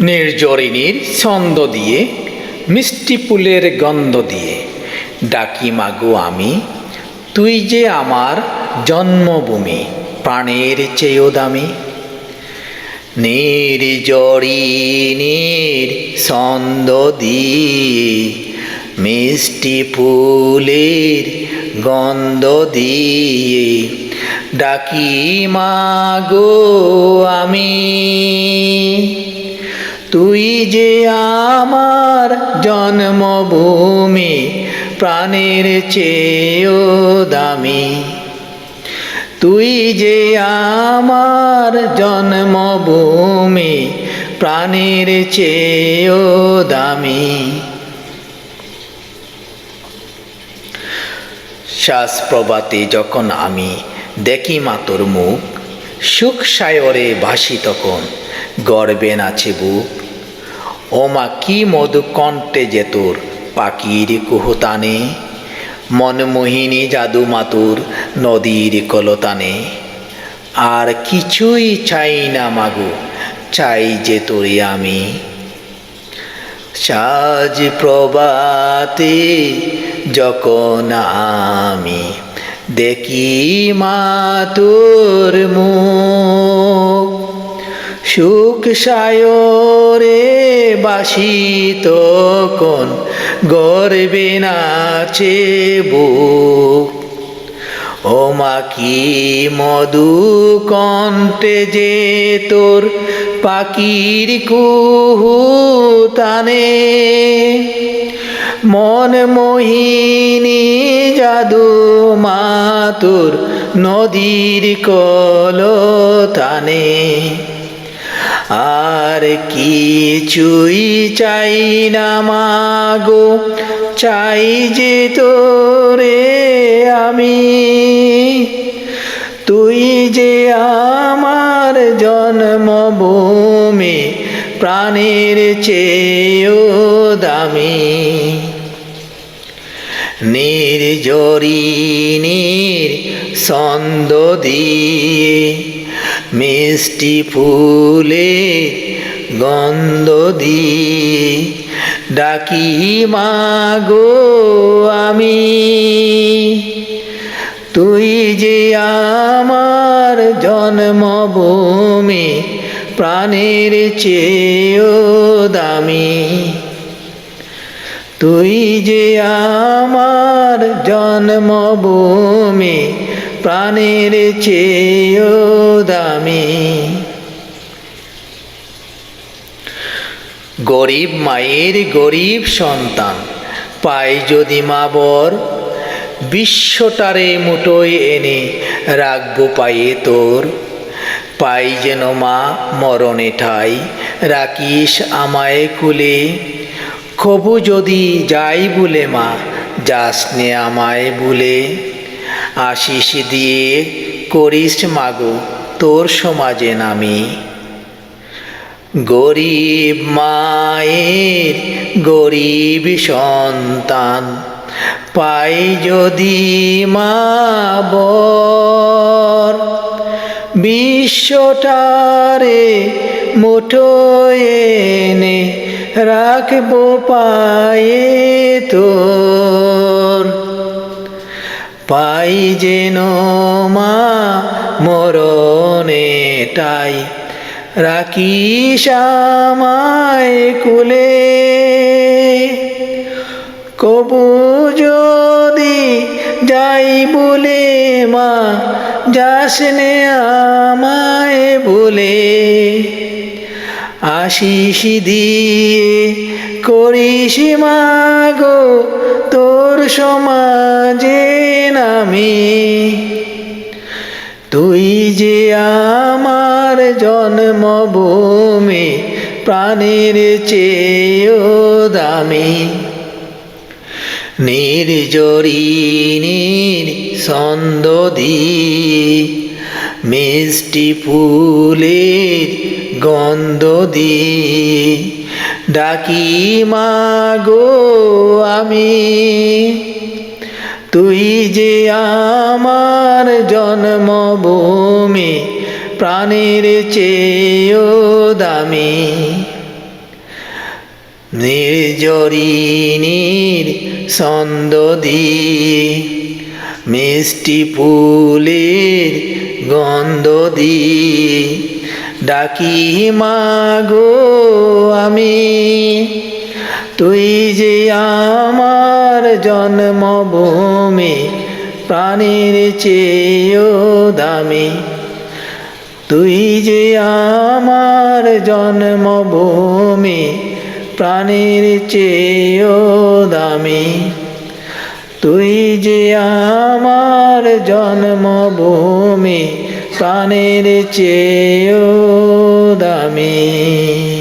নির্জরিনীর ছন্দ দিয়ে, মিষ্টি ফুলের গন্ধ দিয়ে, ডাকি, মাগো আমি, তুই যে আমার জন্মভূমি, প্রাণের চেয়েও দামি। নির্জরিনীর ছন্দ দিয়ে, মিষ্টি ফুলের গন্ধ দিয়ে, ডাকি, মাগো আমি। তুই যে আমার জন্মভূমি, প্রাণের চেয়েও দামি। তুই যে আমার জন্মভূমি, প্রাণের চেয়েও দামি। শ্বাস প্রবাতে যখন আমি দেখি মা তোর মুখ, সুখ সায়রে ভাসি তখন গর্বে নাচে বুক। ও মা কি মধু কণ্ঠে যে তোর পাখির কুহতানে মনমোহিনী জাদু মাতুর নদীর কলতানে আর কিছুই চাই না মাগো, চাই যে তোরে আমি। সাজ প্রবাতে যখন আমি দেখি মা তোর মুখ সুখ সায়রে বাসি তখন গর্বে নাচে বুক। ও মা কি মধু কণ্ঠে যে তোর পাখির কুহু তানে মন মোহিনী জাদু মাতুর নদীর কলতানে। আর কিছুই চাই না মাগো, চাই যে তোরে আমি। তুই যে আমার জন্মভূমি, প্রাণের চেয়েও দামি। নির্জরিনীর ছন্দ দিয়ে মিষ্টি ফুলে গন্ধ দি ডাকি, মাগো আমি, তুই যে আমার জন্মভূমি, প্রাণের চেয়েও দামি। তুই যে আমার জন্মভূমি প্রাণের চেয়েও দামি। গরিব মায়ের গরিব সন্তান পায় যদি মা বর, বিশ্বটারে মুঠোয় এনে রাখব পায়ে তোর। পাই যেন মা মরণে ঠাই, রাখিস আমায় কুলে। কবু যদি যাই বলে মা, যাস নে আমায় বলে। আশিস দিয়ে করিস মাগো, তোর সমাজে নামি। গরিব মায়ের গরিব সন্তান পাই যদি মা বিশ্বটারে মুঠো এনে রাখব পায়ে তোর পাই যেন মা মরণেটাই রাখিস আমায় কুলে। কবু যদি যাই বলে মা, যাসনে আমায় বলে। আশিস দিয়ে করিস মাগো তোর সমাজে নামি তুই যে আমার জন্মভূমি, প্রাণের চেয়েও দামি। নির্জরিনীর ছন্দ দিয়ে মিষ্টি ফুলের গন্ধ দিয়ে ডাকি মাগো আমি। তুই যে আমার জন্মভূমি, প্রাণের চেয়েও দামি। নির্জরিনীর ছন্দ দিয়ে মিষ্টি ফুলের গন্ধ দিয়ে ডাকি, মাগো আমি, তুই যে আমার জন্মভূমি প্রাণের চেয়েও দামি। তুই যে আমার জন্মভূমি, প্রাণের চেয়েও দামি। তুই যে আমার জন্মভূমি, প্রাণের চেয়েও দামি।